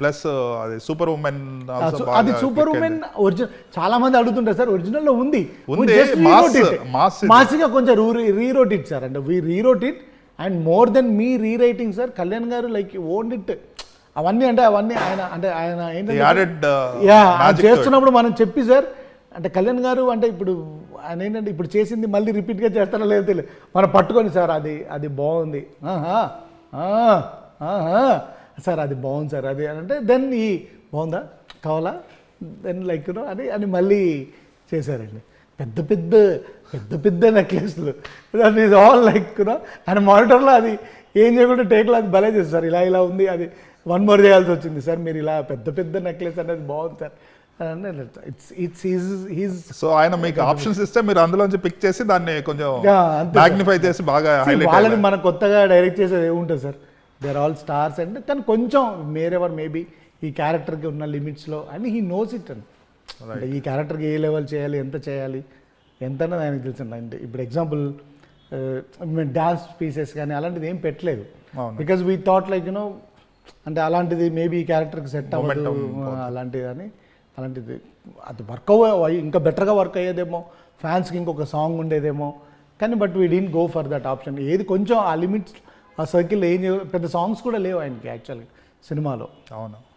Plus అది super women అది super women original చాలా మంది అడుగుతుంటారు సార్ ఒరిజినల్లో ఉంది. మాసిగా కొంచెం రీరోట్ ఇట్ సార్ అంటే we rewrote it and more than me rewriting sir Kalyan garu like own it అవన్నీ అంటే అవన్నీ ఆయన అంటే ఆయన ఏంటంటే అది చేస్తున్నప్పుడు మనం చెప్పి సార్ అంటే కళ్యాణ్ గారు అంటే ఇప్పుడు ఆయన ఏంటంటే ఇప్పుడు చేసింది మళ్ళీ రిపీట్గా చేస్తారో లేదో తెలియదు. మనం పట్టుకొని సార్ అది అది బాగుంది. ఆహా, ఆహా. సార్ అది బాగుంది సార్ అది అని అంటే దెన్ ఈ బాగుందా? కావాలా? దెన్ లైక్ అని అని మళ్ళీ చేశారండి. పెద్ద పెద్ద పెద్ద పెద్ద నెక్లెస్లు దట్ ఈస్ ఆల్ లైక్ ఆయన మానిటర్లో అది ఏం చేయకుండా టేక్లో అది భలే చేస్తారు ఇలా ఇలా ఉంది అది వన్ మోర్ చేయాల్సి వచ్చింది సార్. మీరు ఇలా పెద్ద పెద్ద నెక్లెస్ అనేది బాగుంది సార్. ఇట్స్ సో ఆయన మీకు ఆప్షన్స్ ఇస్తే మీరు అందులోంచి పిక్ చేసి దాన్ని కొంచెం సార్. మ్యాగ్నిఫై చేసి బాగా వాళ్ళని మనం కొత్తగా డైరెక్ట్ చేసేది ఏముంటుంది sir? They are all stars and కానీ కొంచెం మేరెవర్ మేబీ ఈ క్యారెక్టర్కి ఉన్న లిమిట్స్లో అని హీ నోస్ ఇట్ అండ్ అంటే ఈ క్యారెక్టర్కి ఏ లెవెల్ చేయాలి ఎంత చేయాలి ఎంత అన్నది ఆయనకు తెలుసు అంటే ఇప్పుడు ఎగ్జాంపుల్ డాన్స్ పీసెస్ కానీ అలాంటిది ఏం పెట్టలేదు. Because we thought like you know అంటే అలాంటిది మేబీ ఈ క్యారెక్టర్కి సెట్ అవ్వదు Momentum అలాంటిది అని అలాంటిది అది వర్క్ అవ్వ ఇంకా బెటర్గా వర్క్ అయ్యేదేమో ఫ్యాన్స్కి ఇంకొక సాంగ్ ఉండేదేమో. కానీ but we didn't go for that option ఏది కొంచెం ఆ లిమిట్స్ ఆ సర్కిల్ ఏం చేయ పెద్ద సాంగ్స్ కూడా లేవు ఆయనకి యాక్చువల్గా సినిమాలో. అవును.